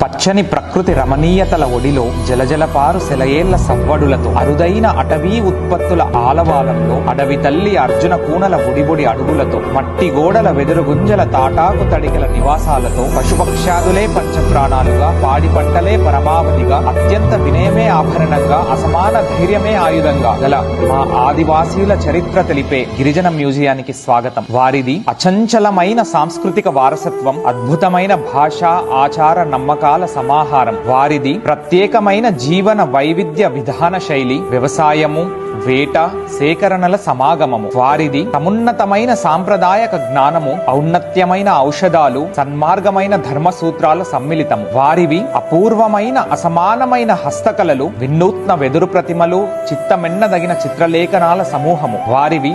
పచ్చని ప్రకృతి రమణీయతల ఒడిలో జలజలపారు సెలయేళ్ళ సవ్వడులతో అరుదైన అటవీ ఉత్పత్తుల ఆలవాలంలో అడవి తల్లి అర్జున కూనల బుడిబుడి అడుగులతో మట్టి గోడల వెదురు గుంజల తాటాకు తడిగల నివాసాలతో పశుపక్షాదులే పంచప్రాణాలుగా పాడి పంటలే పరమావధిగా అత్యంత వినయమే ఆభరణంగా అసమాన ధైర్యమే ఆయుధంగా గల మా ఆదివాసీల చరిత్ర తెలిపే గిరిజన మ్యూజియానికి స్వాగతం. వారిది అచంచలమైన సాంస్కృతిక వారసత్వం అద్భుతమైన భాష ఆచార నమ్మకాలు సమాహారం. వారిది ప్రత్యేకమైన జీవన వైవిధ్య విధాన శైలి వ్యవసాయము వేట సేకరణల సమాగమము. వారిది సమున్నతమైన సాంప్రదాయక జ్ఞానము ఔన్నత్యమైన ఔషధాలు సన్మార్గమైన ధర్మ సూత్రాల సమ్మిళితము. వారివి అపూర్వమైన అసమానమైన హస్తకళలు వినూత్న వెదురు ప్రతిమలు చిత్తమెన్నదగిన చిత్రలేఖనాల సమూహము. వారివి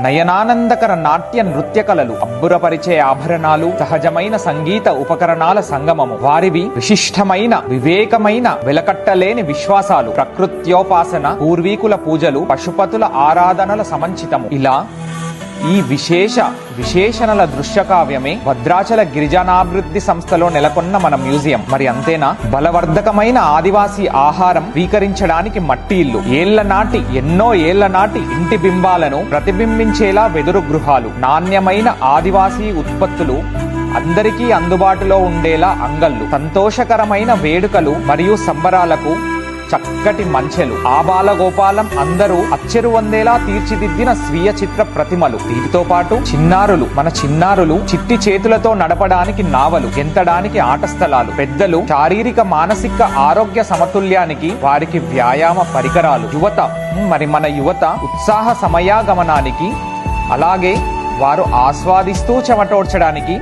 నయనానందకర నాట్య నృత్య కళలు అబ్బురపరిచే ఆభరణాలు సహజమైన సంగీత ఉపకరణాల సంగమము. వారివి విశిష్టమైన వివేకమైన వెలకట్టలేని విశ్వాసాలు. ప్రకృత్యోపాసన పూర్వీకుల పూజలు పశుపతుల ఆరాధనల సమంచితము. ఇలా ఈ విశేష విశేషణల దృశ్యకావ్యమే భద్రాచల గిరిజనాభివృద్ధి సంస్థలో నెలకొన్న మన మ్యూజియం. మరి అంతేనా? బలవర్ధకమైన ఆదివాసీ ఆహారం స్వీకరించడానికి మట్టి ఇల్లు. ఏళ్ళ నాటి ఎన్నో ఏళ్ళ నాటి ఇంటి బింబాలను ప్రతిబింబించేలా వెదురు గృహాలు. నాణ్యమైన ఆదివాసీ ఉత్పత్తులు అందరికీ అందుబాటులో ఉండేలా అంగళ్ళు. సంతోషకరమైన వేడుకలు మరియు సంబరాలకు చక్కటి మంచెలు. ఆబాల గోపాలం అందరూ అచ్చెరు వందేలా తీర్చిదిద్దిన స్వీయ చిత్ర ప్రతిమలు. వీటితో పాటు చిన్నారులు మన చిన్నారులు చిట్టి చేతులతో నడపడానికి నావలు గెంతడానికి ఆట స్థలాలు పెద్దలు శారీరక మానసిక ఆరోగ్య సమతుల్యానికి వారికి వ్యాయామ పరికరాలు. యువత మరి మన యువత ఉత్సాహ సమయాగమనానికి అలాగే వారు ఆస్వాదిస్తూ చెమటోడ్చడానికి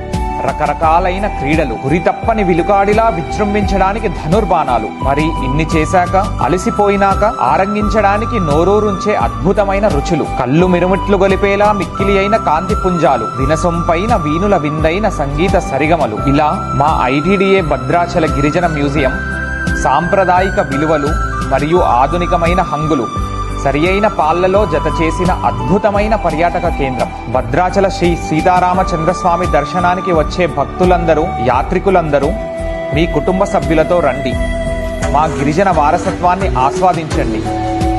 రకరకాలైన క్రీడలు. గురితప్పని విలుకాడిలా విజృంభించడానికి ధనుర్బాణాలు. మరి ఇన్ని చేశాక అలసిపోయినాక ఆరంగించడానికి నోరూరుంచే అద్భుతమైన రుచులు. కళ్ళు మిరుమిట్లు గొలిపేలా మిక్కిలి అయిన కాంతి పుంజాలు. వినసొంపైన వీణుల విందైన సంగీత సరిగమలు. ఇలా మా ఐటీడీఏ భద్రాచల గిరిజన మ్యూజియం సాంప్రదాయిక విలువలు మరియు ఆధునికమైన హంగులు సరియైన పాళ్ళలో జత చేసిన అద్భుతమైన పర్యాటక కేంద్రం. భద్రాచల శ్రీ సీతారామచంద్రస్వామి దర్శనానికి వచ్చే భక్తులందరూ యాత్రికులందరూ మీ కుటుంబ సభ్యులతో రండి. మా గిరిజన వారసత్వాన్ని ఆస్వాదించండి.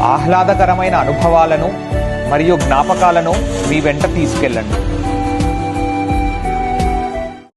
ఆహ్లాదకరమైన అనుభవాలను మరియు జ్ఞాపకాలను మీ వెంట తీసుకెళ్ళండి.